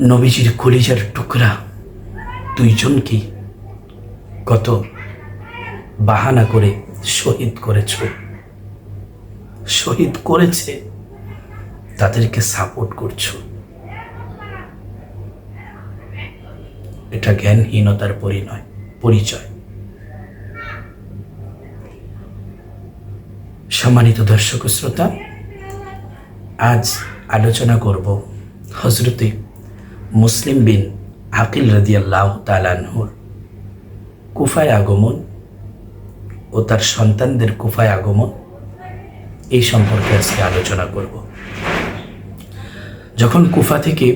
নবীজির কলিজার টুকরা দুইজনকেই কত বাহানা করে শহীদ করেছ। শহীদ করেছে, তাদেরকে সাপোর্ট করছ। এটা জ্ঞানহীনতার পরিণয়, পরিচয়। সম্মানিত দর্শক শ্রোতা, আজ আলোচনা করব হজরতে মুসলিম বিন আকিল রাদিয়াল্লাহ তালানহুর কুফায় আগমন ও তার সন্তানদের কুফায় আগমন এই সম্পর্কে আজকে আলোচনা করব। যখন কুফা থেকে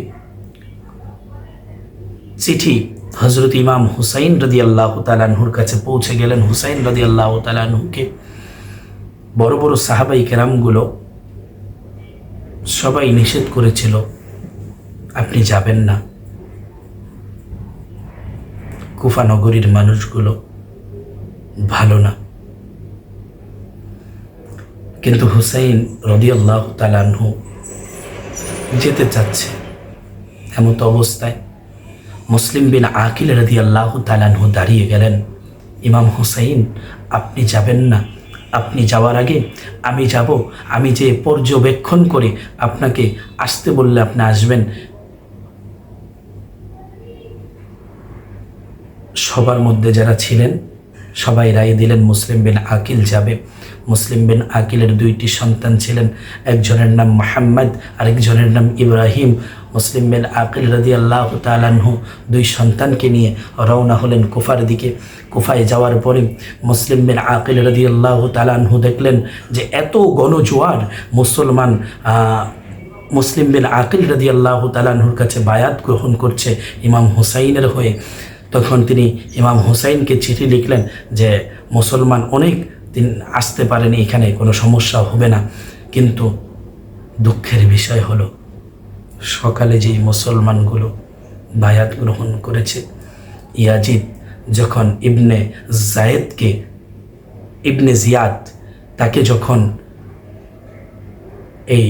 চিঠি হজরত ইমাম হুসাইন রদি আল্লাহ তালানহুর কাছে পৌঁছে গেলেন, হুসাইন রদি আল্লাহ তালানহুকে বড় বড় সাহাবাই কেরামগুলো সবাই নিষেধ করেছিল আপনি যাবেন না। কুফা নগরীর মানুষগুলো ভালো না। কিন্তু হুসাইন রদিয়াল্লাহ তালানহু যেতে চাচ্ছে এমত অবস্থায় মুসলিম বিন আকিল রদি আল্লাহ তালানহু দাঁড়িয়ে গেলেন, ইমাম হুসাইন, আপনি যাবেন না। আপনি যাওয়ার আগে আমি যাব। আমি যে পর্যবেক্ষণ করে আপনাকে আসতে বললে আপনি আসবেন। সবার মধ্যে যারা ছিলেন, সবাই রায় দিলেন মুসলিম বিন আকিল যাবে। মুসলিম বিন আকিলের দুইটি সন্তান ছিলেন, একজনের নাম মোহাম্মদ, আরেকজনের নাম ইব্রাহিম। মুসলিম বিন আকিল রদি আল্লাহ তালানহু দুই সন্তানকে নিয়ে রওনা হলেন কুফার দিকে। কুফায় যাওয়ার পরে মুসলিম বিন আকিল রদি আল্লাহ তালানহু দেখলেন যে এত গণজোয়ার মুসলমান মুসলিম বিন আকিল রদি আল্লাহ তালানহুর কাছে বায়াত গ্রহণ করছে ইমাম হুসাইনের হয়ে। তখন তিনি ইমাম হুসাইনকে চিঠি লিখলেন যে, মুসলমান অনেক দিন আসতে পারেনি, এখানে কোনো সমস্যা হবে না। কিন্তু দুঃখের বিষয় হলো, সকালে যেই মুসলমানগুলো বায়াত গ্রহণ করেছে, ইয়াজিদ যখন ইবনে জায়েদকে, ইবনে জিয়াদ তাকে যখন এই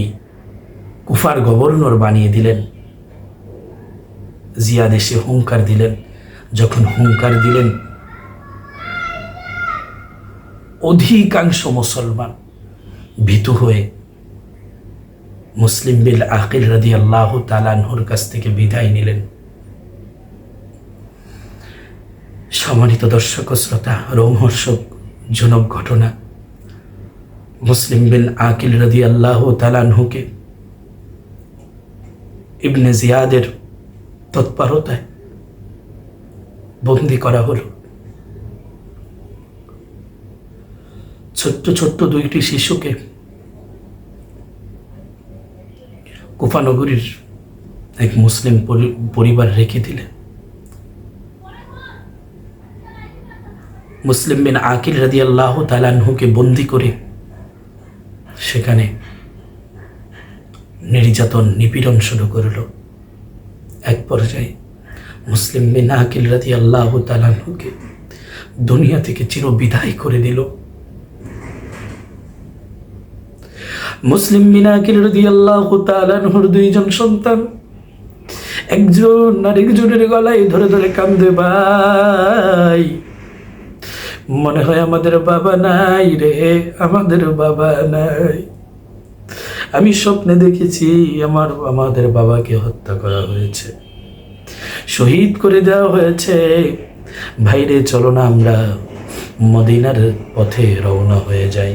কুফার গভর্নর বানিয়ে দিলেন, জিয়াদ এসে হুঙ্কার দিলেন যখন হুঙ্কার দিলেন, অধিকাংশ মুসলমান ভীতু হয়ে মুসলিম বিল আকিল রাদি আল্লাহ তালানহুর কাছ থেকে বিদায় নিলেন। সম্মানিত দর্শক শ্রোতা রোমহর্ষজনক ঘটনা, মুসলিম বিন আকিল রাদি আল্লাহ তালানহুকে ইবনে জিয়াদের তৎপরতায় বন্দি করা হলো। ছোট্ট ছোট্ট দুইটি শিশুকে কুফানগরীর এক মুসলিম পরিবার রেখে দিলেন মুসলিম বিন আকিল রাদি আল্লাহ তালানহুকে বন্দি করে সেখানে নির্যাতন নিপীড়ন শুরু করল। এক পর্যায়ে মুসলিম বিন আকিল রাদি আল্লাহ তালানহুকে দুনিয়া থেকে চির বিদায় করে দিল। মুসলিম বিন আকিল রাদি আল্লাহ তালানহুর দুইজন সন্তান, একজন আরেকজনের গলায় ধরে ধরে কান্দে, ভাই, মনে হয় আমাদের বাবা নাই রে, আমাদের বাবা নাই। আমি স্বপ্নে দেখেছি আমার, আমাদের বাবাকে হত্যা করা হয়েছে। শহীদ করে দেওয়া হয়েছে। ভাইরে, চলো না আমরা মদিনার পথে রওনা হয়ে যাই।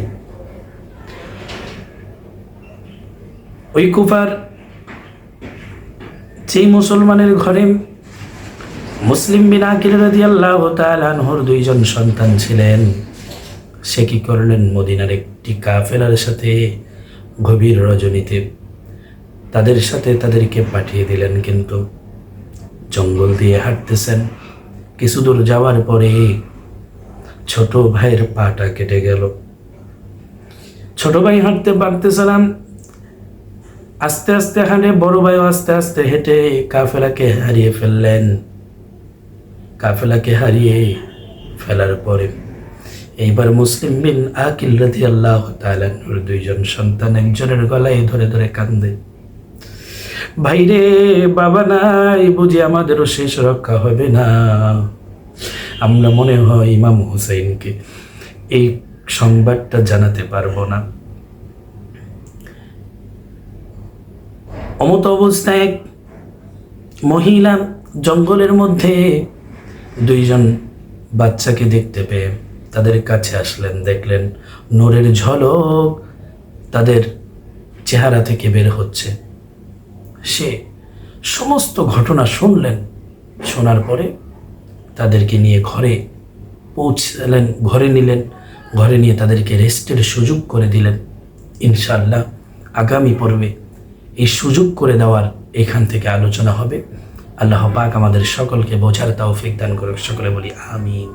ওই কুফার যেই মুসলমানের ঘরে মুসলিম বিন আকিল রাদি আল্লাহ তালানহর দুইজন সন্তান ছিলেন, সে কি করলেন? মদিনার একটি কাফেলার সাথে গভীর রজনীতে তাদের সাথে তাদেরকে পাঠিয়ে দিলেন কিন্তু জঙ্গল দিয়ে হাঁটতেছেন। কিছু দূর যাওয়ার পরে ছোট ভাইয়ের পাটা কেটে গেল। ছোট ভাই হাঁটতে পারতেছিলাম। আস্তে আস্তে হাঁটে, বড় ভাইও আস্তে আস্তে হেঁটে কাফেলাকে হারিয়ে ফেললেন। কাফেলাকে হারিয়ে ফেলার পরে এইবার মুসলিম বিন আকিল রাদি আল্লাহ তালানুর দুইজন সন্তান একজনের গলায় ধরে ধরে কান্দে। ভাইরে, বাবা নাই, বুঝি আমাদেরও শেষ রক্ষা হবে না। আমরা মনে হয় ইমাম হুসাইনকে এই সংবাদটা জানাতে পারব না। অমত অবস্থায় এক মহিলা জঙ্গলের মধ্যে দুইজন বাচ্চাকে দেখতে পেয়ে তাদের কাছে আসলেন, দেখলেন নোরের ঝলক তাদের চেহারা থেকে বের হচ্ছে। সে সমস্ত ঘটনা শুনলেন, শোনার পরে তাদেরকে নিয়ে ঘরে পৌঁছালেন, ঘরে নিলেন, ঘরে নিয়ে তাদেরকে রেস্টের সুযোগ করে দিলেন। ইনশাল্লাহ আগামী পর্বে এই সুযোগ করে দেওয়ার এখান থেকে আলোচনা হবে। আল্লাহ পাক আমাদের সকলকে বোঝার তৌফিক দান করুক। সকলে বলি, আমিন।